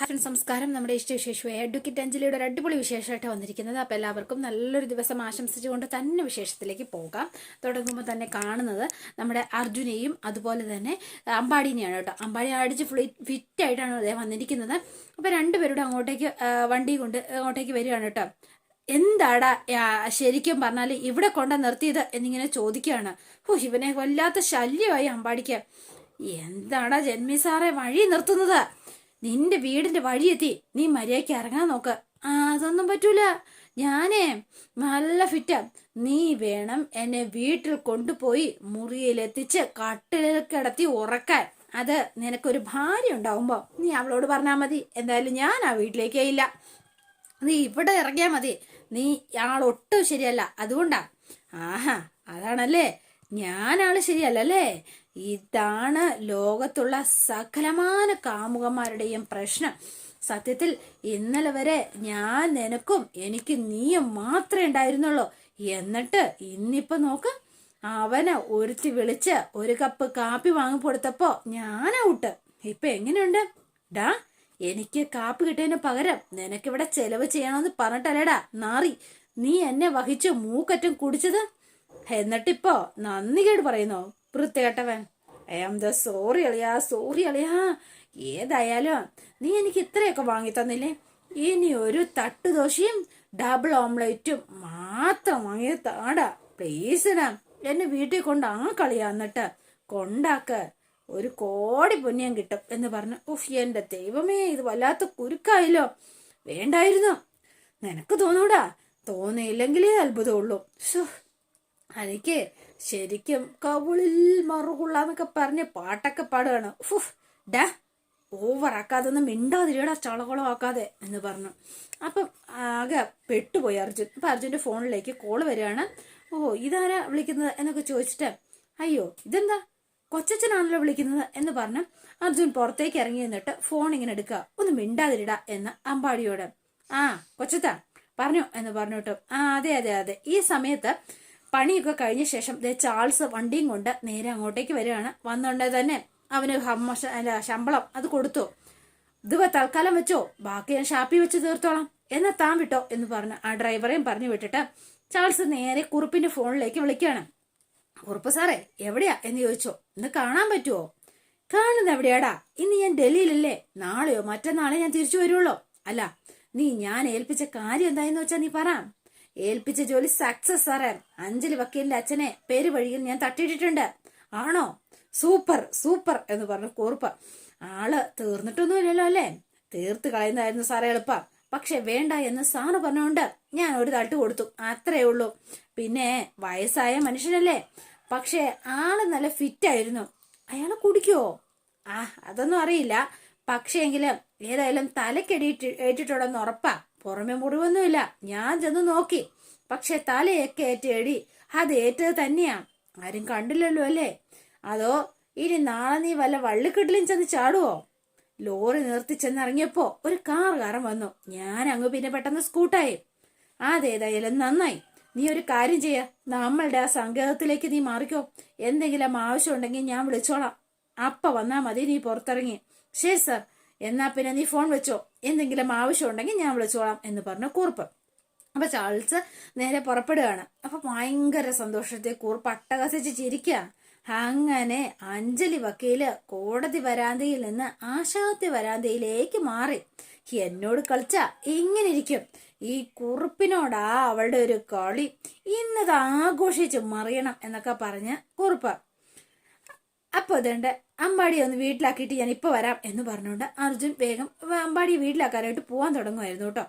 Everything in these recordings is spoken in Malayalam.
ഹാപ്പൻ സംസ്കാരം നമ്മുടെ ഇഷ്ടവിശേഷമായ അഡ്വക്കേറ്റ് അഞ്ജലിയുടെ ഒരു അടിപൊളി വിശേഷമായിട്ട് വന്നിരിക്കുന്നത്. അപ്പോൾ എല്ലാവർക്കും നല്ലൊരു ദിവസം ആശംസിച്ചുകൊണ്ട് തന്നെ വിശേഷത്തിലേക്ക് പോകാം. തുടങ്ങുമ്പോൾ തന്നെ കാണുന്നത് നമ്മുടെ അർജുനെയും അതുപോലെ തന്നെ അമ്പാടിനെയാണ് കേട്ടോ. അമ്പാടി അടിച്ച് ഫിറ്റ് ഫിറ്റായിട്ടാണ് അദ്ദേഹം വന്നിരിക്കുന്നത്. അപ്പോൾ രണ്ടുപേരുടെ അങ്ങോട്ടേക്ക് വണ്ടി കൊണ്ട് അങ്ങോട്ടേക്ക് വരികയാണ് കേട്ടോ. എന്താടാ ശരിക്കും പറഞ്ഞാൽ ഇവിടെ കൊണ്ട നിർത്തിയത് എന്നിങ്ങനെ ചോദിക്കുകയാണ്. ഓ ഇവനെ വല്ലാത്ത ശല്യമായി അമ്പാടിക്ക് എന്താടാ ജന്മി സാറെ വഴി നിർത്തുന്നത്? നിന്റെ വീടിന്റെ വഴിയെത്തി. നീ മര്യാദയ്ക്ക് ഇറങ്ങാൻ നോക്ക്. ആ അതൊന്നും പറ്റൂല. ഞാനേ നല്ല ഫിറ്റാ നീ വേണം എന്നെ വീട്ടിൽ കൊണ്ടുപോയി മുറിയിലെത്തിച്ച് കട്ടിലിൽ കിടത്തി ഉറക്കാൻ. അത് നിനക്കൊരു ഭാര്യ ഉണ്ടാവുമ്പോ നീ അവളോട് പറഞ്ഞാ മതി. എന്തായാലും ഞാൻ ആ വീട്ടിലേക്കേ ഇല്ല. നീ ഇവിടെ ഇറങ്ങിയാ മതി. നീ ആളൊട്ടും ശരിയല്ല. അതുകൊണ്ടാ. ആഹാ അതാണല്ലേ. ഞാനാൾ ശരിയല്ലല്ലേ? ഇതാണ് ലോകത്തുള്ള സകലമാന കാമുകന്മാരുടെയും പ്രശ്നം. സത്യത്തിൽ ഇന്നലെ വരെ ഞാൻ നിനക്കും എനിക്ക് നീയും മാത്രമേ ഉണ്ടായിരുന്നുള്ളൂ. എന്നിട്ട് ഇന്നിപ്പോ നോക്ക് അവനെ ഒരുത്തി വിളിച്ച് ഒരു കപ്പ് കാപ്പി വാങ്ങി കൊടുത്തപ്പോ ഞാൻ ഔട്ട്. ഇപ്പൊ എങ്ങനെയുണ്ട്? ഡാ എനിക്ക് കാപ്പി കിട്ടിയതിന് പകരം നിനക്കിവിടെ ചെലവ് ചെയ്യണമെന്ന് പറഞ്ഞിട്ടല്ലേടാ നാറി. നീ എന്നെ വഹിച്ച് മൂക്കറ്റം കുടിച്ചത്? എന്നിട്ടിപ്പോ നന്ദി കേട് പറയുന്നോ വൃത്തികെട്ടവൻ. ഐ ദ സോറി അളിയാ സോറി അളിയാ. ഏതായാലും നീ എനിക്ക് ഇത്രയൊക്കെ വാങ്ങി തന്നില്ലേ? ഇനി ഒരു തട്ട് ദോശയും ഡബിൾ ഓംലെറ്റും മാത്രം വാങ്ങി താടാ. പ്ലീസിനാ എന്നെ വീട്ടിൽ കൊണ്ട് ആ കളിയാ എന്നിട്ട്. കൊണ്ടാക്ക്. ഒരു കോടി പുണ്യം കിട്ടും എന്ന് പറഞ്ഞു. ഉഫ് എന്റെ ദൈവമേ ഇത് വല്ലാത്ത കുരുക്കായല്ലോ. വേണ്ടായിരുന്നു. നിനക്ക് തോന്നൂടാ? തോന്നിയില്ലെങ്കിലേ അത്ഭുതമുള്ളൂ. എനിക്ക് ശരിക്കും കവിളിൽ മറുകൊള്ളാന്നൊക്കെ പറഞ്ഞ് പാട്ടൊക്കെ പാടുകയാണ് ഡാ ഓവറാക്കാതെ ഒന്ന് മിണ്ടാതിരിയുടെ ചളകുളം ആക്കാതെ എന്ന് പറഞ്ഞു. അപ്പം ആകെ പെട്ടുപോയി അർജുൻ. അപ്പം അർജുന്റെ ഫോണിലേക്ക് കോൾ വരികയാണ്. ഓ ഇതാരാ വിളിക്കുന്നത് എന്നൊക്കെ ചോദിച്ചിട്ട് അയ്യോ ഇതെന്താ? കൊച്ചച്ഛനാണല്ലോ വിളിക്കുന്നത് എന്ന് പറഞ്ഞ് അർജുൻ പുറത്തേക്ക് ഇറങ്ങി നിന്നിട്ട് ഫോൺ ഇങ്ങനെ എടുക്കുക. ഒന്ന് മിണ്ടാതിരിട എന്ന് അമ്പാടിയോട്. ആ കൊച്ചത്താ പറഞ്ഞു എന്ന് പറഞ്ഞു കേട്ടോ ആ അതെ അതെ അതെ. ഈ സമയത്ത് പണിയൊക്കെ കഴിഞ്ഞ ശേഷം ദേ ചാൾസ് വണ്ടിയും കൊണ്ട് നേരെ അങ്ങോട്ടേക്ക് വരികയാണ്. വന്നുകൊണ്ടേ തന്നെ അവന് ശമ്പളം അത് കൊടുത്തു. ഇത് തൽക്കാലം വെച്ചോ ബാക്കി ഞാൻ ഷാപ്പി വെച്ച് തീർത്തോളാം. എന്നാ താൻ വിട്ടോ എന്ന് പറഞ്ഞ് ആ ഡ്രൈവറെയും പറഞ്ഞു വിട്ടിട്ട് ചാൾസ് നേരെ കുറുപ്പിന്റെ ഫോണിലേക്ക് വിളിക്കുകയാണ്. കുറുപ്പ് സാറേ എവിടെയാ എന്ന് ചോദിച്ചോ. ഇന്ന് കാണാൻ പറ്റുമോ കാണുന്നത് എവിടെയാടാ? ഇന്ന് ഞാൻ ഡൽഹിയിലല്ലേ? നാളെയോ മറ്റന്നാളെ ഞാൻ തിരിച്ചു വരുള്ളൂ. അല്ല നീ ഞാൻ ഏൽപ്പിച്ച കാര്യം എന്തായെന്ന് വെച്ചാ നീ പറ. ഏൽപ്പിച്ച ജോലി സക്സസ് സാറേ. അഞ്ജലി വക്കീലിന്റെ അച്ഛനെ പേര് വഴിയിൽ ഞാൻ തട്ടിയിട്ടിട്ടുണ്ട്. ആണോ? സൂപ്പർ സൂപ്പർ എന്ന് പറഞ്ഞു കൂർപ്പ്. ആൾ തീർന്നിട്ടൊന്നുമില്ലല്ലോ അല്ലേ? തീർത്ത് കളയുന്നതായിരുന്നു സാറേ എളുപ്പം. പക്ഷെ വേണ്ട എന്ന് സാറ് പറഞ്ഞുകൊണ്ട് ഞാൻ ഒരു തട്ട് കൊടുത്തു. അത്രേ ഉള്ളൂ. പിന്നെ വയസ്സായ മനുഷ്യനല്ലേ? പക്ഷെ ആൾ നല്ല ഫിറ്റ് ആയിരുന്നു. അയാൾ കുടിക്കുവോ? ആ അതൊന്നും അറിയില്ല. പക്ഷേ എങ്കിലും ഏതായാലും തലക്കെടി ഏറ്റിട്ടുണ്ടെന്ന് ഉറപ്പാ. പുറമെ മുറിവൊന്നുമില്ല. ഞാൻ ചെന്ന് നോക്കി. പക്ഷെ തലയൊക്കെ ഏറ്റേടി അത് ഏറ്റത് തന്നെയാ. ആരും കണ്ടില്ലല്ലോ അല്ലേ? അതോ ഇനി നാളെ നീ വല്ല വള്ളിക്കെട്ടിലും ചെന്ന് ചാടുവോ? ലോറി നിർത്തി ചെന്നിറങ്ങിയപ്പോ ഒരു കാർ കാരം വന്നു. ഞാൻ അങ്ങ് പിന്നെ പെട്ടെന്ന് സ്കൂട്ടായി. അതേതായാലും നന്നായി. നീ ഒരു കാര്യം ചെയ്യ. നമ്മളുടെ ആ സങ്കേതത്തിലേക്ക് നീ മാറിക്കോ. എന്തെങ്കിലും ആവശ്യം ഉണ്ടെങ്കിൽ ഞാൻ വിളിച്ചോളാം. അപ്പ വന്നാ മതി നീ പുറത്തിറങ്ങി. ശരി സർ. എന്നാ പിന്നെ നീ ഫോൺ വെച്ചോ. എന്തെങ്കിലും ആവശ്യമുണ്ടെങ്കിൽ ഞാൻ വിളിച്ചോളാം എന്ന് പറഞ്ഞു കൂർപ്പ്. അപ്പൊ ചാൾസ് നേരെ പുറപ്പെടുകയാണ്. അപ്പൊ ഭയങ്കര സന്തോഷത്തെ കൂർപ്പ് അട്ടകസിച്ച് ചിരിക്കുക അങ്ങനെ അഞ്ജലി വക്കീൽ കോടതി വരാന്തയിൽ നിന്ന് ആശാത്തി വരാന്തയിലേക്ക് മാറി. എന്നോട് കളിച്ച? ഇങ്ങനെ ഇരിക്കും. ഈ കുറുപ്പിനോടാ അവളുടെ ഒരു കളി. ഇന്നത് ആഘോഷിച്ച് മറിയണം എന്നൊക്കെ പറഞ്ഞ് കുറുപ്പ് അപ്പൊ അതുകൊണ്ട് അമ്പാടി ഒന്ന് വീട്ടിലാക്കിയിട്ട് ഞാൻ ഇപ്പോൾ വരാം എന്ന് പറഞ്ഞുകൊണ്ട് അർജുൻ വേഗം അമ്പാടി വീട്ടിലാക്കാനായിട്ട് പോകാൻ തുടങ്ങുമായിരുന്നു കേട്ടോ.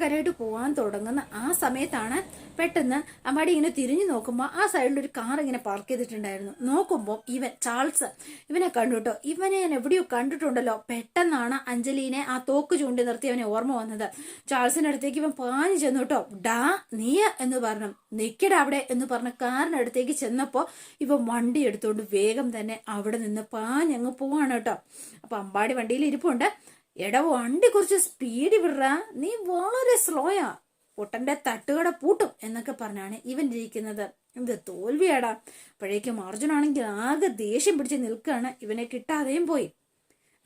കരയായിട്ട് പോവാൻ തുടങ്ങുന്ന ആ സമയത്താണ് പെട്ടെന്ന് അമ്മാടി ഇങ്ങനെ തിരിഞ്ഞു നോക്കുമ്പോൾ ആ സൈഡിൽ ഒരു കാർ ഇങ്ങനെ പാർക്ക് ചെയ്തിട്ടുണ്ടായിരുന്നു. നോക്കുമ്പോൾ ഇവൻ ചാൾസ് ഇവനെ കണ്ടുട്ടോ ഇവനെ ഞാൻ എവിടെയോ കണ്ടിട്ടുണ്ടല്ലോ. പെട്ടെന്നാണ് അഞ്ജലിനെ ആ തോക്ക് ചൂണ്ടി നിർത്തി അവനെ ഓർമ്മ വന്നത്. ചാൾസിന്റെ അടുത്തേക്ക് ഇവൻ പാഞ്ഞു ചെന്നു കേട്ടോ ഡാ നീ എന്ന് പറഞ്ഞു. നിക്കട അവിടെ എന്ന് പറഞ്ഞ കാറിന്റെ അടുത്തേക്ക് ചെന്നപ്പോ ഇവൻ വണ്ടി എടുത്തുകൊണ്ട് വേഗം തന്നെ അവിടെ നിന്ന് പാഞ്ഞങ്ങ് പോവാണ് കേട്ടോ അപ്പൊ അമ്പാടി വണ്ടിയിൽ ഇരിപ്പുണ്ട്. എടാ വണ്ടി കുറച്ച് സ്പീഡ് വിടറ. നീ വളരെ സ്ലോയാ പൊട്ടന്റെ തട്ടുകട പൂട്ടും എന്നൊക്കെ പറഞ്ഞാണ് ഇവൻ ഇരിക്കുന്നത്. ഇത് തോൽവിയാടാ. അപ്പോഴേക്കും അർജുനാണെങ്കിൽ ആകെ ദേഷ്യം പിടിച്ച് നിൽക്കുകയാണ്. ഇവനെ കിട്ടാതെയും പോയി.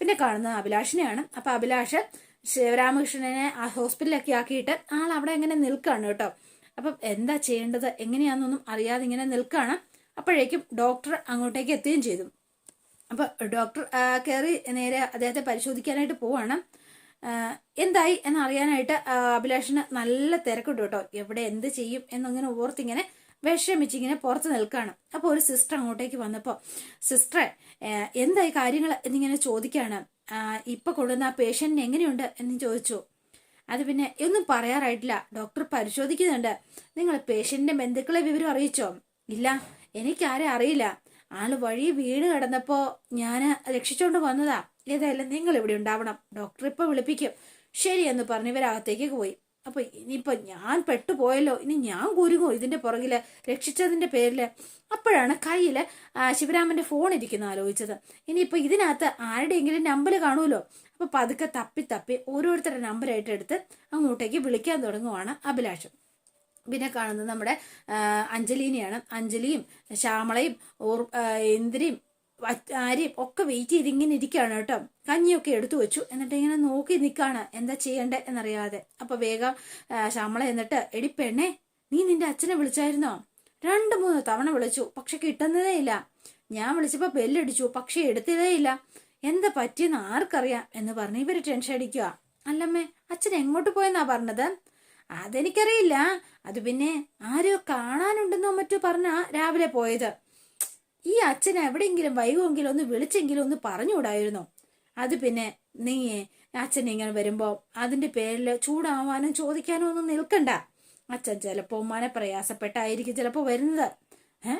പിന്നെ കാണുന്നത് അഭിലാഷിനെയാണ്. അപ്പൊ അഭിലാഷ് ശിവരാമകൃഷ്ണനെ ആ ഹോസ്പിറ്റലിലൊക്കെ ആക്കിയിട്ട് ആൾ അവിടെ എങ്ങനെ നിൽക്കുകയാണ് കേട്ടോ. അപ്പം എന്താ ചെയ്യേണ്ടത്? എങ്ങനെയാണെന്നൊന്നും അറിയാതെ ഇങ്ങനെ നിൽക്കുകയാണ്. അപ്പോഴേക്കും ഡോക്ടർ അങ്ങോട്ടേക്ക് എത്തുകയും ചെയ്തു. അപ്പൊ ഡോക്ടർ കയറി നേരെ അദ്ദേഹത്തെ പരിശോധിക്കാനായിട്ട് പോവാണ്. എന്തായി എന്നറിയാനായിട്ട് അഭിലാഷിന് നല്ല തിരക്കുണ്ട് കേട്ടോ. എവിടെ എന്ത് ചെയ്യും എന്നിങ്ങനെ ഓർത്തിങ്ങനെ വിഷമിച്ചിങ്ങനെ പുറത്ത് നിൽക്കുകയാണ് അപ്പോൾ ഒരു സിസ്റ്റർ അങ്ങോട്ടേക്ക് വന്നപ്പോൾ സിസ്റ്ററെ എന്തായി കാര്യങ്ങൾ എന്നിങ്ങനെ ചോദിക്കുകയാണ് ആ, ഇപ്പൊ കൊണ്ടുവന്ന ആ എങ്ങനെയുണ്ട്? എന്ന് ചോദിച്ചു. അത് പിന്നെ ഒന്നും പറയാറായിട്ടില്ല. ഡോക്ടർ പരിശോധിക്കുന്നുണ്ട്. നിങ്ങൾ പേഷ്യന്റിന്റെ ബന്ധുക്കളെ വിവരം അറിയിച്ചോ? ഇല്ല എനിക്കാരെ അറിയില്ല. ആൾ വഴി വീട് കിടന്നപ്പോ ഞാൻ രക്ഷിച്ചോണ്ട് വന്നതാ. ഏതായാലും നിങ്ങൾ ഇവിടെ ഉണ്ടാവണം. ഡോക്ടർ ഇപ്പൊ വിളിപ്പിക്കും. ശരി എന്ന് പറഞ്ഞ് ഇവരകത്തേക്ക് പോയി. അപ്പൊ ഇനിയിപ്പോ ഞാൻ പെട്ടുപോയല്ലോ. ഇനി ഞാൻ കുരുങ്ങോ ഇതിന്റെ പുറകിൽ രക്ഷിച്ചതിന്റെ പേരിൽ അപ്പോഴാണ് കയ്യിൽ ശിവരാമന്റെ ഫോൺ ഇരിക്കുന്ന ആലോചിച്ചത്. ഇനിയിപ്പോ ഇതിനകത്ത് ആരുടെയെങ്കിലും നമ്പർ കാണുമല്ലോ? അപ്പൊ പതുക്കെ തപ്പി തപ്പി ഓരോരുത്തരുടെ നമ്പറായിട്ട് എടുത്ത് അങ്ങോട്ടേക്ക് വിളിക്കാൻ തുടങ്ങുവാണ് അഭിലാഷം. പിന്നെ കാണുന്നത് നമ്മുടെ അഞ്ജലീനെയാണ്. അഞ്ജലിയും ശ്യാമളയും ഓർ ഇന്ദ്രിയും ആരെയും ഒക്കെ വെയിറ്റ് ചെയ്ത് ഇങ്ങനെ ഇരിക്കുകയാണ് കേട്ടോ. കഞ്ഞിയൊക്കെ എടുത്തു വെച്ചു. എന്നിട്ട് ഇങ്ങനെ നോക്കി നിൽക്കുകയാണ്. എന്താ ചെയ്യണ്ടേ എന്നറിയാതെ. അപ്പൊ വേഗം ശ്യാമള എന്നിട്ട് എടി പെണ്ണേ നീ നിന്റെ അച്ഛനെ വിളിച്ചായിരുന്നോ? രണ്ട് മൂന്ന് തവണ വിളിച്ചു. പക്ഷെ കിട്ടുന്നതേ ഇല്ല. ഞാൻ വിളിച്ചപ്പോൾ ബെല്ലടിച്ചു. പക്ഷെ എടുത്തതേ ഇല്ല. എന്താ പറ്റിയെന്ന് ആർക്കറിയാം? എന്ന് പറഞ്ഞ് ഇവർ ടെൻഷൻ അടിക്കുക. അല്ലമ്മേ അച്ഛൻ എങ്ങോട്ട് പോയെന്നാ പറഞ്ഞത്? അതെനിക്കറിയില്ല. അത് പിന്നെ ആരോ കാണാനുണ്ടെന്നോ മറ്റോ പറഞ്ഞാ രാവിലെ പോയത്. ഈ അച്ഛൻ എവിടെയെങ്കിലും വൈകുമെങ്കിലും ഒന്ന് വിളിച്ചെങ്കിലും ഒന്ന് പറഞ്ഞുകൂടായിരുന്നോ? അത് പിന്നെ നീ അച്ഛൻ ഇങ്ങനെ വരുമ്പോ അതിന്റെ പേരിൽ ചൂടാവാനും ചോദിക്കാനും ഒന്നും നിൽക്കണ്ട. അച്ഛൻ ചിലപ്പോ മനപ്രയാസപ്പെട്ടായിരിക്കും ചിലപ്പോ വരുന്നത്. ഏ?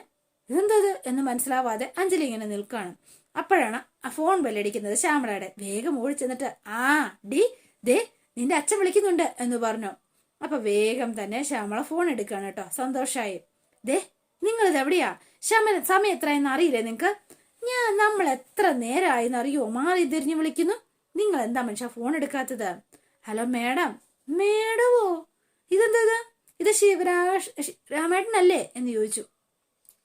ഇതെന്തത് എന്ന് മനസ്സിലാവാതെ അഞ്ജലി ഇങ്ങനെ നിൽക്കാണ്. അപ്പോഴാണ് ആ ഫോൺ ബെല്ലടിക്കുന്നത് ശ്യാമളയുടെ. വേഗം ഓടിച്ചെന്നിട്ട് ആ ഡി ദേ നിന്റെ അച്ഛൻ വിളിക്കുന്നുണ്ട് എന്ന് പറഞ്ഞു. അപ്പൊ വേഗം തന്നെ ശ്യാമള ഫോൺ എടുക്കാണ് കേട്ടോ. സന്തോഷായി. ദേ നിങ്ങൾ ഇത് എവിടെയാ? ശ്യാമ സമയം എത്രയെന്ന് അറിയില്ലേ നിങ്ങക്ക്? ഞാൻ നമ്മൾ എത്ര നേരമായെന്ന് അറിയോ? മാറി തിരിഞ്ഞു വിളിക്കുന്നു. നിങ്ങൾ എന്താ മനുഷ്യ ഫോൺ എടുക്കാത്തത്? Hello madam. മേഡവോ ഇതെന്താ ഇത്? ഇത് ശിവരാഷ് രാമേട്ടനല്ലേ എന്ന് ചോദിച്ചു.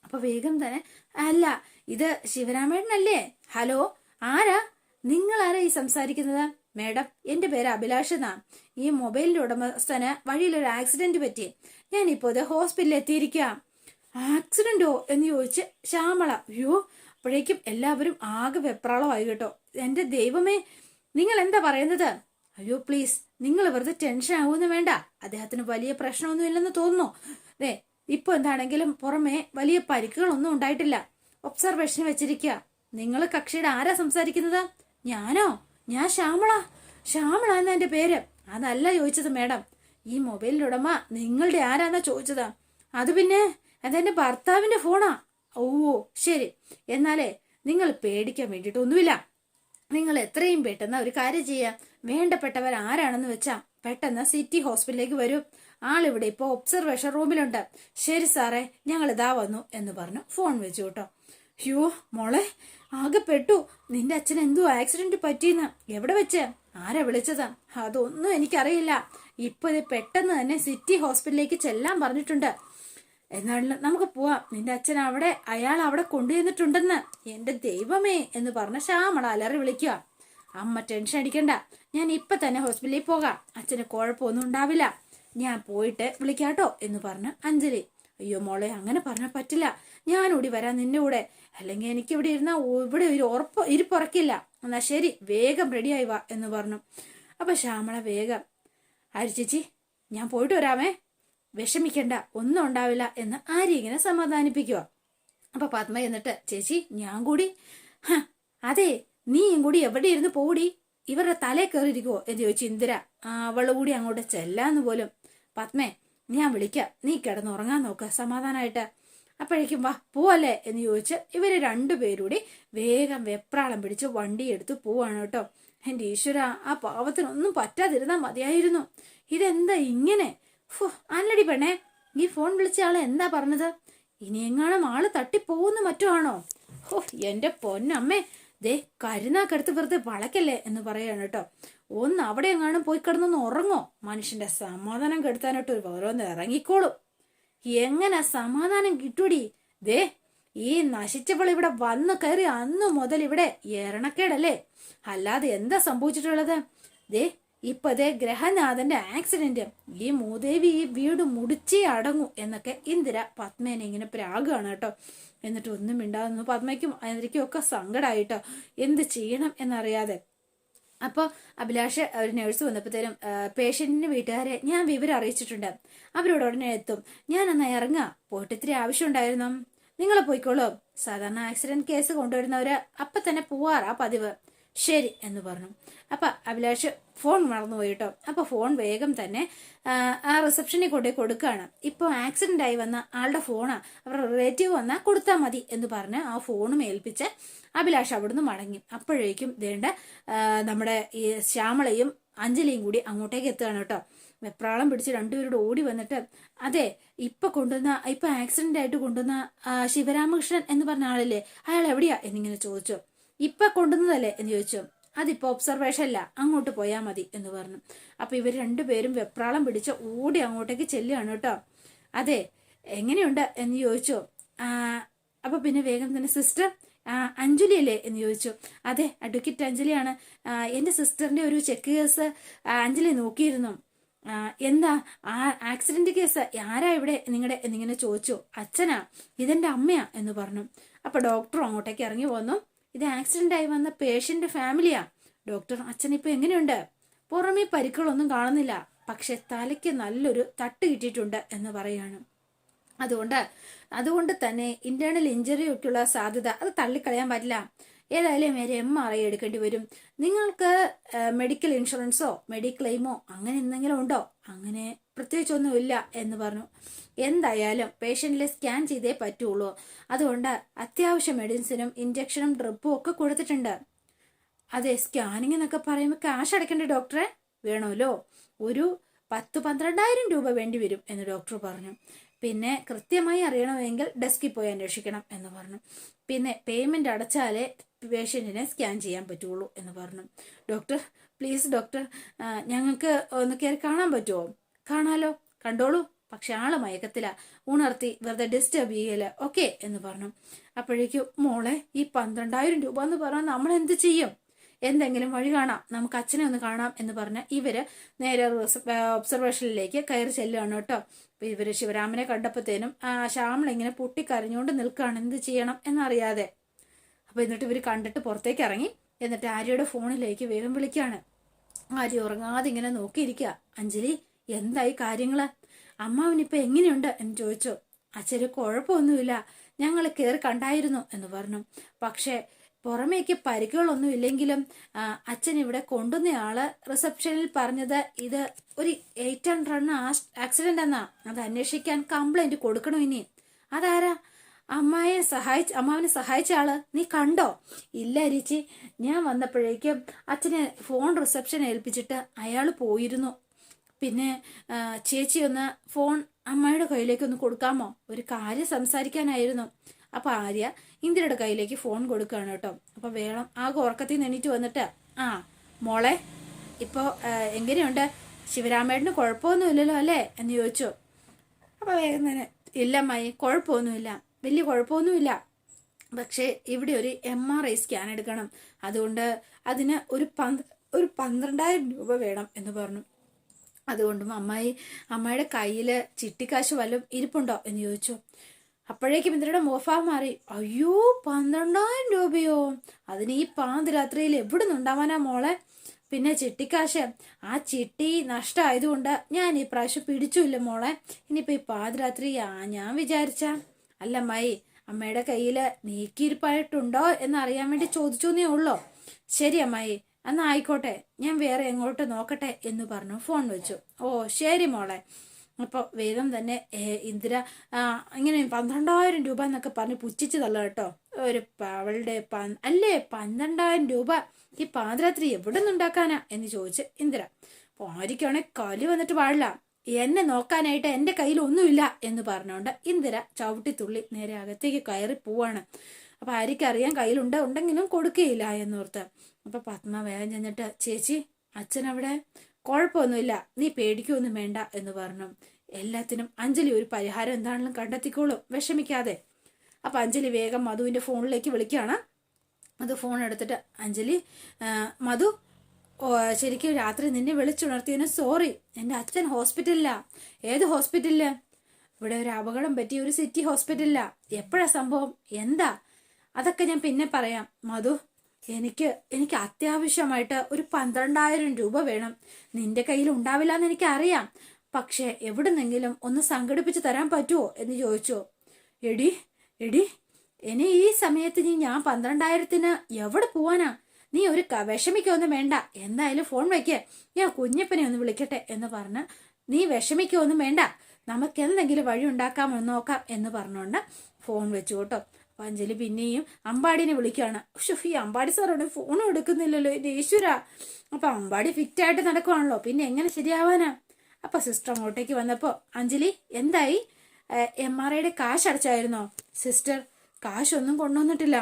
അപ്പൊ വേഗം തന്നെ അല്ല ഇത് ശിവരാമേട്ടനല്ലേ? ഹലോ ആരാ? നിങ്ങൾ ആരാ ഈ സംസാരിക്കുന്നത്? മേഡം എന്റെ പേര് അഭിലാഷ് എന്നാ ഈ മൊബൈലിന്റെ ഉടമസ്ഥന് വഴിയിലൊരു ആക്സിഡന്റ് പറ്റി. ഇപ്പോ ഇത് ഹോസ്പിറ്റലിൽ എത്തിയിരിക്കാം. ആക്സിഡന്റോ എന്ന് ചോദിച്ച് ശ്യാമള അയ്യോ അപ്പോഴേക്കും എല്ലാവരും ആകെ വെപ്രാളമായി കേട്ടോ. എന്റെ ദൈവമേ നിങ്ങൾ എന്താ പറയുന്നത്? അയ്യോ പ്ലീസ് നിങ്ങൾ വെറുതെ ടെൻഷൻ ആവുമെന്ന് വേണ്ട. അദ്ദേഹത്തിന് വലിയ പ്രശ്നമൊന്നും ഇല്ലെന്ന് തോന്നുന്നു. അതെ ഇപ്പൊ എന്താണെങ്കിലും പുറമെ വലിയ പരിക്കുകളൊന്നും ഉണ്ടായിട്ടില്ല. ഒബ്സർവേഷൻ വെച്ചിരിക്കുക നിങ്ങൾ കക്ഷിയുടെ ആരാ സംസാരിക്കുന്നത്? ഞാനോ? ഞാൻ ശ്യാമള. ശ്യാമള എന്ന എന്റെ പേര്? അതല്ല ചോദിച്ചത് മേഡം. ഈ മൊബൈലിന്റെ ഉടമ നിങ്ങളുടെ ആരാന്നാ ചോദിച്ചത്? അത് പിന്നെ അതെന്റെ ഭർത്താവിന്റെ ഫോണാ. ഓ ശരി. എന്നാലേ നിങ്ങൾ പേടിക്കാൻ വേണ്ടിയിട്ടൊന്നുമില്ല. നിങ്ങൾ എത്രയും പെട്ടെന്ന് ഒരു കാര്യം ചെയ്യാം. വേണ്ടപ്പെട്ടവർ ആരാണെന്ന് വെച്ചാ പെട്ടെന്ന് സിറ്റി ഹോസ്പിറ്റലിലേക്ക് വരും. ആളിവിടെ ഇപ്പോൾ ഒബ്സർവേഷൻ റൂമിലുണ്ട്. ശരി സാറേ ഞങ്ങൾ ഇതാ വന്നു എന്ന് പറഞ്ഞു ഫോൺ വെച്ചു കേട്ടോ. അയ്യോ മോളെ ആകെ പെട്ടു. നിന്റെ അച്ഛൻ എന്തോ ആക്സിഡന്റ് പറ്റിയെന്ന്. എവിടെ വെച്ച്? ആരാ വിളിച്ചത്? അതൊന്നും എനിക്കറിയില്ല. ഇപ്പൊ ഇത് പെട്ടെന്ന് തന്നെ സിറ്റി ഹോസ്പിറ്റലിലേക്ക് ചെല്ലാൻ പറഞ്ഞിട്ടുണ്ട്. എന്നാലും നമുക്ക് പോവാം. നിന്റെ അച്ഛൻ അവിടെ അയാൾ അവിടെ കൊണ്ടുചെന്നിട്ടുണ്ടെന്ന് എന്റെ ദൈവമേ എന്ന് പറഞ്ഞ ശ്യാമള അലറി വിളിക്കുക. അമ്മ ടെൻഷൻ അടിക്കണ്ട. ഞാൻ ഇപ്പൊ തന്നെ ഹോസ്പിറ്റലിൽ പോകാം. അച്ഛന് കുഴപ്പമൊന്നും ഉണ്ടാവില്ല. ഞാൻ പോയിട്ട് വിളിക്കാട്ടോ എന്ന് പറഞ്ഞ് അഞ്ജലി അയ്യോ മോളെ അങ്ങനെ പറഞ്ഞാൽ പറ്റില്ല. ഞാൻ ഓടി വരാം നിന്റെ കൂടെ. അല്ലെങ്കിൽ എനിക്ക് ഇവിടെ ഇരുന്നാൽ ഇവിടെ ഒരു ഉറപ്പ് ഇരിപ്പുറക്കില്ല. എന്നാ ശരി വേഗം റെഡിയായി വാ എന്ന് പറഞ്ഞു. അപ്പൊ ശ്യാമള വേഗം ആര് ചേച്ചി ഞാൻ പോയിട്ട് വരാമേ. വിഷമിക്കണ്ട ഒന്നും ഉണ്ടാവില്ല എന്ന് ആരി ഇങ്ങനെ സമാധാനിപ്പിക്കുക അപ്പൊ പത്മ എന്നിട്ട് ചേച്ചി ഞാൻ കൂടി? "ഹ, അതെ നീയും കൂടി എവിടെ ഇരുന്ന് പോടി ഇവരുടെ തലേ കയറിയിരിക്കുവോ? എന്ന് ചോദിച്ചു ഇന്ദിര അവൾ കൂടി അങ്ങോട്ട് ചെല്ലാന്ന് പോലും. പത്മേ ഞാൻ വിളിക്കാം. നീ കിടന്നുറങ്ങാൻ നോക്കുക സമാധാനമായിട്ട് അപ്പോഴേക്കും വാ പോവല്ലേ എന്ന് ചോദിച്ച് ഇവർ രണ്ടുപേരൂടി വേഗം വെപ്രാളം പിടിച്ച് വണ്ടി എടുത്ത് പോവാണ് കേട്ടോ. എന്റെ ഈശ്വര ആ പാവത്തിനൊന്നും പറ്റാതിരുന്നാൽ മതിയായിരുന്നു. ഇതെന്താ ഇങ്ങനെ? ഫു അല്ലടി പെണ്ണേ നീ ഫോൺ വിളിച്ച ആൾ എന്താ പറഞ്ഞത്? ഇനി എങ്ങാനും ആൾ തട്ടിപ്പോകുന്ന മറ്റോ ആണോ ഓ എന്റെ പൊന്നമ്മേ. ദേ കരുനാക്കടുത്ത് വെറുതെ വളക്കല്ലേ എന്ന് പറയാണ് കേട്ടോ. ഒന്ന് അവിടെ എങ്ങാനും പോയി കിടന്നൊന്ന് ഉറങ്ങോ? മനുഷ്യന്റെ സമാധാനം കെടുത്താനായിട്ട് ഒരു ഓരോന്ന് ഇറങ്ങിക്കോളും. എങ്ങനെ സമാധാനം കിട്ടൂടി? ദേ ഈ നശിച്ചവൾ ഇവിടെ വന്നു കയറി അന്ന് മുതൽ ഇവിടെ എറണക്കേടല്ലേ അല്ലാതെ എന്താ സംഭവിച്ചിട്ടുള്ളത്? ദേ ഇപ്പൊ ദേ ഗ്രഹനാഥന്റെ ആക്സിഡന്റ്. ഈ മൂദേവി ഈ വീട് മുടിച്ചേ അടങ്ങൂ എന്നൊക്കെ ഇന്ദിര പത്മേനെ ഇങ്ങനെ പ്രാഗാണ് കേട്ടോ. എന്നിട്ട് ഒന്നും മിണ്ടാകുന്നു പത്മയ്ക്കും ഇന്ദ്രയ്ക്കും ഒക്കെ സങ്കടമായിട്ടോ എന്ത് ചെയ്യണം എന്നറിയാതെ. അപ്പോൾ അഭിലാഷ് ഒരു നേഴ്സ് വന്നപ്പോഴത്തേനും പേഷ്യന്റിന്റെ വീട്ടുകാരെ ഞാൻ വിവരം അറിയിച്ചിട്ടുണ്ട്. അവരോട് ഉടനെ എത്തും. ഞാൻ എന്നാ ഇറങ്ങാം പോയിട്ട് ഇത്തിരി ആവശ്യമുണ്ടായിരുന്നു നിങ്ങൾ പോയിക്കോളൂ. സാധാരണ ആക്സിഡന്റ് കേസ് കൊണ്ടുവരുന്നവര് അപ്പം തന്നെ പോവാറാ പതിവ്. ശരി എന്ന് പറഞ്ഞു. അപ്പൊ അഭിലാഷ് ഫോൺ മറന്നു പോയിട്ടോ അപ്പൊ ഫോൺ വേഗം തന്നെ ആ, റിസപ്ഷനിൽ കൊണ്ടുപോയി കൊടുക്കുകയാണ് ഇപ്പോൾ ആക്സിഡന്റ് ആയി വന്ന ആളുടെ ഫോണാ അവരുടെ റിലേറ്റീവ് വന്നാൽ കൊടുത്താൽ മതി എന്ന് പറഞ്ഞ് ആ ഫോണും ഏൽപ്പിച്ച് അഭിലാഷ് അവിടുന്ന് മടങ്ങി. അപ്പോഴേക്കും ദേണ്ട ആ, നമ്മുടെ ഈ ശ്യാമളയും അഞ്ജലിയും കൂടി അങ്ങോട്ടേക്ക് എത്തുകയാണ് കേട്ടോ വെപ്രാളം പിടിച്ച് രണ്ടുപേരോട് ഓടി വന്നിട്ട് അതെ ഇപ്പൊ കൊണ്ടുവന്ന ഇപ്പൊ ആക്സിഡന്റ് ആയിട്ട് കൊണ്ടുവന്ന ശിവരാമകൃഷ്ണൻ എന്ന് പറഞ്ഞ ആളില്ലേ? അയാൾ എവിടെയാ? എന്നിങ്ങനെ ചോദിച്ചു. ഇപ്പൊ കൊണ്ടുവന്നതല്ലേ എന്ന് ചോദിച്ചു. അതിപ്പോ ഒബ്സർവേഷൻ അല്ല അങ്ങോട്ട് പോയാൽ മതി എന്ന് പറഞ്ഞു. അപ്പൊ ഇവർ രണ്ടുപേരും വെപ്രാളം പിടിച്ച് ഓടി അങ്ങോട്ടേക്ക് ചെല്ലുകയാണ് കേട്ടോ. അതെ എങ്ങനെയുണ്ട് എന്ന് ചോദിച്ചു. ആ, അപ്പൊ പിന്നെ വേഗം തന്നെ സിസ്റ്റർ അഞ്ജലി അല്ലേ എന്ന് ചോദിച്ചു. അതെ അഡ്വക്കേറ്റ് അഞ്ജലിയാണ്. എന്റെ എന്റെ സിസ്റ്ററിന്റെ ഒരു ചെക്ക് കേസ് അഞ്ജലി നോക്കിയിരുന്നു. എന്താ ആ ആക്സിഡന്റ് കേസ് ആരാ ഇവിടെ നിങ്ങളുടെ എന്നിങ്ങനെ ചോദിച്ചു. അച്ഛനാ ഇതെന്റെ അമ്മയാ എന്ന് പറഞ്ഞു. അപ്പൊ ഡോക്ടർ അങ്ങോട്ടേക്ക് ഇറങ്ങി വന്നു. ഇത് ആക്സിഡന്റ് ആയി വന്ന പേഷ്യന്റ് ഫാമിലിയാ ഡോക്ടർ അച്ഛൻ ഇപ്പൊ എങ്ങനെയുണ്ട്? പുറമേ പരിക്കുകളൊന്നും കാണുന്നില്ല. പക്ഷെ തലയ്ക്ക് നല്ലൊരു തട്ട് കിട്ടിയിട്ടുണ്ട് എന്ന് പറയാണ്. അതുകൊണ്ട് അതുകൊണ്ട് തന്നെ ഇന്റേണൽ ഇഞ്ചറി ഒക്കെയുള്ള സാധ്യത അത് തള്ളിക്കളയാൻ പറ്റില്ല. ഏതായാലും ഒരു എം ആർ ഐ എടുക്കേണ്ടി വരും. നിങ്ങൾക്ക് മെഡിക്കൽ ഇൻഷുറൻസോ മെഡിക്ലെയിമോ അങ്ങനെ എന്തെങ്കിലും ഉണ്ടോ? അങ്ങനെ പ്രത്യേകിച്ചൊന്നുമില്ല എന്ന് പറഞ്ഞു. എന്തായാലും പേഷ്യന്റിലെ സ്കാൻ ചെയ്തേ പറ്റുള്ളൂ. അതുകൊണ്ട് അത്യാവശ്യം മെഡിസിനും ഇഞ്ചക്ഷനും ഡ്രിപ്പും ഒക്കെ കൊടുത്തിട്ടുണ്ട്. അതെ സ്കാനിങ് എന്നൊക്കെ പറയുമ്പോൾ കാശ് അടയ്ക്കണ്ടേ ഡോക്ടറെ വേണമല്ലോ. ഒരു പത്ത് പന്ത്രണ്ടായിരം രൂപ വേണ്ടി വരും എന്ന് ഡോക്ടർ പറഞ്ഞു. പിന്നെ കൃത്യമായി അറിയണമെങ്കിൽ ഡെസ്കിൽ പോയി അന്വേഷിക്കണം എന്ന് പറഞ്ഞു. പിന്നെ പേയ്മെന്റ് അടച്ചാലേ പേഷ്യന്റിനെ സ്കാൻ ചെയ്യാൻ പറ്റുള്ളൂ എന്ന് പറഞ്ഞു. ഡോക്ടർ പ്ലീസ് ഡോക്ടർ ഞങ്ങൾക്ക് ഒന്ന് കയറി കാണാൻ പറ്റുമോ? കാണാലോ? കണ്ടോളൂ. പക്ഷെ ആൾ മയക്കത്തില. ഉണർത്തി വെറുതെ ഡിസ്റ്റർബ് ചെയ്യൽ ഓക്കെ എന്ന് പറഞ്ഞു. അപ്പോഴേക്കും മോളെ ഈ പന്ത്രണ്ടായിരം രൂപ എന്ന് പറഞ്ഞാൽ നമ്മൾ എന്ത് ചെയ്യും? എന്തെങ്കിലും വഴി കാണാം. നമുക്ക് അച്ഛനെ ഒന്ന് കാണാം എന്ന് പറഞ്ഞ ഇവർ നേരെ ഒബ്സർവേഷനിലേക്ക് കയറി ചെല്ലുകയാണ് കേട്ടോ. അപ്പൊ ഇവർ ശിവരാമനെ കണ്ടപ്പോഴത്തേനും ശ്യാമളിങ്ങനെ പൊട്ടിക്കരഞ്ഞുകൊണ്ട് നിൽക്കുകയാണ്. എന്ത് ചെയ്യണം എന്നറിയാതെ. അപ്പൊ എന്നിട്ട് ഇവർ കണ്ടിട്ട് പുറത്തേക്ക് ഇറങ്ങി. എന്നിട്ട് ആര്യയുടെ ഫോണിലേക്ക് വേഗം വിളിക്കാണ്. ആര്യ ഉറങ്ങാതെ ഇങ്ങനെ നോക്കിയിരിക്കുക അഞ്ജലി എന്തായി കാര്യങ്ങൾ? അമ്മാവനിപ്പൊ എങ്ങനെയുണ്ട്? എന്ന് ചോദിച്ചു. അച്ഛന് കുഴപ്പമൊന്നുമില്ല. ഞങ്ങൾ കയറി കണ്ടായിരുന്നു എന്ന് പറഞ്ഞു. പക്ഷേ പുറമേക്ക് പരിക്കുകളൊന്നും ഇല്ലെങ്കിലും അച്ഛൻ ഇവിടെ കൊണ്ടുവന്നയാൾ റിസപ്ഷനിൽ പറഞ്ഞത് ഇത് ഒരു എയ്റ്റ് ആൻഡ് റൺ ആക്സിഡന്റ് എന്നാ. അത് അന്വേഷിക്കാൻ കംപ്ലൈന്റ് കൊടുക്കണോ ഇനി? അതാരാ? അമ്മായെ സഹായിച്ച അമ്മാവനെ സഹായിച്ച ആൾ നീ കണ്ടോ? ഇല്ല അരിച്ചി ഞാൻ വന്നപ്പോഴേക്കും അച്ഛനെ ഫോൺ റിസപ്ഷൻ ഏൽപ്പിച്ചിട്ട് അയാൾ പോയിരുന്നു. പിന്നെ ചേച്ചി ഒന്ന് ഫോൺ അമ്മയുടെ കയ്യിലേക്ക് ഒന്ന് കൊടുക്കാമോ? ഒരു കാര്യം സംസാരിക്കാനായിരുന്നു. അപ്പൊ ആര്യ ഇന്ദിരയുടെ കയ്യിലേക്ക് ഫോൺ കൊടുക്കുകയാണ് കേട്ടോ. അപ്പൊ വേണം ആകെ ഉറക്കത്തിൽ നിന്നിട്ട് വന്നിട്ട്. ആ മോളെ ഇപ്പോ എങ്ങനെയുണ്ട്? ശിവരാമേട്ടന് കുഴപ്പമൊന്നുമില്ലല്ലോ അല്ലേ? എന്ന് ചോദിച്ചു. അപ്പൊ വേഗം തന്നെ ഇല്ല മായി കുഴപ്പമൊന്നുമില്ല. വലിയ കുഴപ്പമൊന്നുമില്ല. പക്ഷേ ഇവിടെ ഒരു എം ആർ ഐ സ്കാൻ എടുക്കണം. അതുകൊണ്ട് അതിന് ഒരു പന്ത് ഒരു പന്ത്രണ്ടായിരം രൂപ വേണം എന്ന് പറഞ്ഞു. അതുകൊണ്ടും അമ്മായി അമ്മയുടെ കയ്യിൽ ചിട്ടിക്കാശ് വല്ലതും ഇരിപ്പുണ്ടോ എന്ന് ചോദിച്ചു. അപ്പോഴേക്കും ഇന്ദ്രയുടെ മോഫാ മാറി. അയ്യോ പന്ത്രണ്ടായിരം രൂപയോ? അതിന് ഈ പാതിരാത്രിയിൽ എവിടെ നിന്നുണ്ടാവാനാ മോളെ? പിന്നെ ചിട്ടിക്കാശ് ആ ചിട്ടി നഷ്ടമായതുകൊണ്ട് ഞാൻ ഈ പ്രാവശ്യം പിടിച്ചില്ല മോളെ. ഇനിയിപ്പോ ഈ പാതിരാത്രി ഞാൻ വിചാരിച്ച അല്ല അമ്മായി അമ്മയുടെ കയ്യിൽ നീക്കിയിരിപ്പായിട്ടുണ്ടോ എന്നറിയാൻ വേണ്ടി ചോദിച്ചു എന്നേ ഉള്ളോ? ശരി അമ്മായി എന്നാ ആയിക്കോട്ടെ ഞാൻ വേറെ എങ്ങോട്ട് നോക്കട്ടെ എന്ന് പറഞ്ഞു ഫോൺ വെച്ചു. ഓ ശരി മോളെ. അപ്പോൾ വേഗം തന്നെ ഇന്ദിര ഇങ്ങനെ പന്ത്രണ്ടായിരം രൂപ എന്നൊക്കെ പറഞ്ഞ് പുച്ഛിച്ച് തള്ള കേട്ടോ. ഒരു അവളുടെ പ- അല്ലേ പന്ത്രണ്ടായിരം രൂപ? ഈ പാതിരാത്രി എവിടെ നിന്നുണ്ടാക്കാനാ എന്ന് ചോദിച്ച് ഇന്ദിര. അപ്പോൾ ആരിക്കാണെ കലി വന്നിട്ട് പാടില്ല. എന്നെ നോക്കാനായിട്ട് എന്റെ കയ്യിൽ ഒന്നുമില്ല എന്ന് പറഞ്ഞുകൊണ്ട് ഇന്ദിര ചവിട്ടിത്തുള്ളി നേരെ അകത്തേക്ക് കയറി പോവാണ്. അപ്പൊ ആരിക്കറിയാൻ കയ്യിലുണ്ട് ഉണ്ടെങ്കിലും കൊടുക്കുകയില്ല എന്നോർത്ത്. അപ്പൊ പത്മ വേഗം ചെന്നിട്ട് ചേച്ചി അച്ഛൻ അവിടെ കുഴപ്പമൊന്നുമില്ല നീ പേടിക്കൊന്നും വേണ്ട എന്ന് പറഞ്ഞു. എല്ലാത്തിനും അഞ്ജലി ഒരു പരിഹാരം എന്താണെങ്കിലും കണ്ടെത്തിക്കോളും വിഷമിക്കാതെ. അപ്പം അഞ്ജലി വേഗം മധുവിന്റെ ഫോണിലേക്ക് വിളിക്കുകയാണ് അത് ഫോൺ എടുത്തിട്ട് അഞ്ജലി മധു ശരിക്കും രാത്രി നിന്നെ വിളിച്ചുണർത്തിയതിന് സോറി എന്റെ അച്ഛൻ ഹോസ്പിറ്റലിലാ ഏത് ഹോസ്പിറ്റലിൽ ഇവിടെ ഒരു അപകടം പറ്റിയ ഒരു സിറ്റി ഹോസ്പിറ്റലിലാ എപ്പോഴാ സംഭവം? എന്താ? അതൊക്കെ ഞാൻ പിന്നെ പറയാം. മധു എനിക്ക് എനിക്ക് അത്യാവശ്യമായിട്ട് ഒരു പന്ത്രണ്ടായിരം രൂപ വേണം. നിന്റെ കയ്യിൽ ഉണ്ടാവില്ല എന്ന് എനിക്കറിയാം. പക്ഷെ എവിടുന്നെങ്കിലും ഒന്ന് സംഘടിപ്പിച്ച് തരാൻ പറ്റുമോ എന്ന് ചോദിച്ചു. എടി എടി ഇനി ഈ സമയത്ത് ഞാൻ പന്ത്രണ്ടായിരത്തിന് എവിടെ പോവാനാ? നീ ഒരു വിഷമിക്കൊന്നും വേണ്ട. എന്തായാലും ഫോൺ വയ്ക്ക് ഞാൻ കുഞ്ഞപ്പനെ ഒന്ന് വിളിക്കട്ടെ എന്ന് പറഞ്ഞ് നീ വിഷമിക്കൊന്നും വേണ്ട. നമുക്ക് എന്തെങ്കിലും വഴി ഉണ്ടാക്കാമോ നോക്കാം എന്ന് പറഞ്ഞുകൊണ്ട് ഫോൺ വെച്ചു കേട്ടോ. അഞ്ജലി പിന്നെയും അമ്പാടിനെ വിളിക്കുകയാണ് ഈ അമ്പാടി സാറോട് ഫോണും എടുക്കുന്നില്ലല്ലോ എന്റെ ഈശ്വര. അപ്പൊ അമ്പാടി ഫിറ്റ് ആയിട്ട് നടക്കുവാണല്ലോ. പിന്നെ എങ്ങനെ ശരിയാവാനാ? അപ്പൊ സിസ്റ്റർ അങ്ങോട്ടേക്ക് വന്നപ്പോ അഞ്ജലി എന്തായി? എം ആർ ഐയുടെ കാശ് അടച്ചായിരുന്നോ? സിസ്റ്റർ കാശൊന്നും കൊണ്ടുവന്നിട്ടില്ല.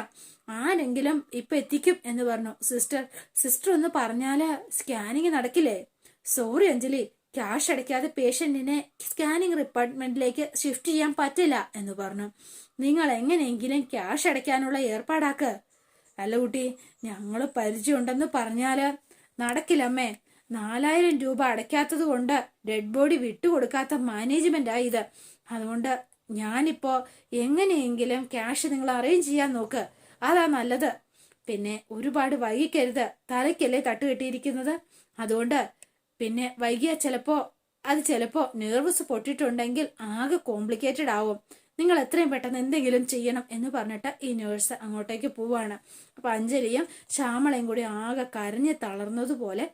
ആരെങ്കിലും ഇപ്പൊ എത്തിക്കും എന്ന് പറഞ്ഞു. സിസ്റ്റർ സിസ്റ്റർ ഒന്ന് പറഞ്ഞാൽ സ്കാനിങ് നടക്കില്ലേ? സോറി അഞ്ജലി ക്യാഷ് അടയ്ക്കാതെ പേഷ്യന്റിനെ സ്കാനിങ് ഡിപ്പാർട്ട്മെന്റിലേക്ക് ഷിഫ്റ്റ് ചെയ്യാൻ പറ്റില്ല എന്ന് പറഞ്ഞു. നിങ്ങൾ എങ്ങനെയെങ്കിലും ക്യാഷ് അടയ്ക്കാനുള്ള ഏർപ്പാടാക്ക്. അല്ല കുട്ടി ഞങ്ങൾ പരിചയമുണ്ടെന്ന് പറഞ്ഞാൽ നടക്കില്ലമ്മേ നാലായിരം രൂപ അടയ്ക്കാത്തത് കൊണ്ട് ഡെഡ് ബോഡി വിട്ടുകൊടുക്കാത്ത മാനേജ്മെന്റാ ഇത്. അതുകൊണ്ട് ഞാനിപ്പോ എങ്ങനെയെങ്കിലും ക്യാഷ് നിങ്ങൾ അറേഞ്ച് ചെയ്യാൻ നോക്ക്. അതാ നല്ലത്. പിന്നെ ഒരുപാട് വൈകിക്കരുത്. തലയ്ക്കല്ലേ തട്ട് കെട്ടിയിരിക്കുന്നത്? അതുകൊണ്ട് പിന്നെ വൈകിയാൽ ചിലപ്പോ അത് ചിലപ്പോ നെർവസ് പൊട്ടിട്ടുണ്ടെങ്കിൽ ആകെ കോംപ്ലിക്കേറ്റഡ് ആവും. നിങ്ങൾ എത്രയും പെട്ടെന്ന് എന്തെങ്കിലും ചെയ്യണം എന്ന് പറഞ്ഞിട്ട് ഈ നേഴ്സ് അങ്ങോട്ടേക്ക് പോവാണ്. അപ്പൊ അഞ്ജലിയും ശ്യാമളയും കൂടി ആകെ കരഞ്ഞ് തളർന്നതുപോലെ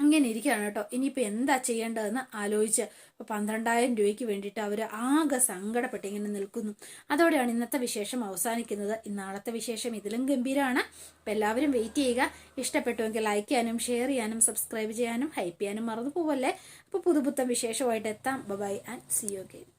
അങ്ങനെ ഇരിക്കുകയാണ് കേട്ടോ. ഇനിയിപ്പോൾ എന്താ ചെയ്യേണ്ടതെന്ന് ആലോചിച്ച് ഇപ്പോൾ പന്ത്രണ്ടായിരം രൂപയ്ക്ക് വേണ്ടിയിട്ട് അവർ ആകെ സങ്കടപ്പെട്ട് ഇങ്ങനെ നിൽക്കുന്നു. അതോടെയാണ് ഇന്നത്തെ വിശേഷം അവസാനിക്കുന്നത്. ഇന്നാളത്തെ വിശേഷം ഇതിലും ഗംഭീരമാണ് അപ്പോൾ എല്ലാവരും വെയിറ്റ് ചെയ്യുക. ഇഷ്ടപ്പെട്ടുവെങ്കിൽ ലൈക്ക് ചെയ്യാനും ഷെയർ ചെയ്യാനും സബ്സ്ക്രൈബ് ചെയ്യാനും ഹൈപ്പ് ചെയ്യാനും മറന്നു പോവല്ലേ? അപ്പോൾ പുതുപുത്തൻ വിശേഷമായിട്ട് എത്താം. Bye and see you again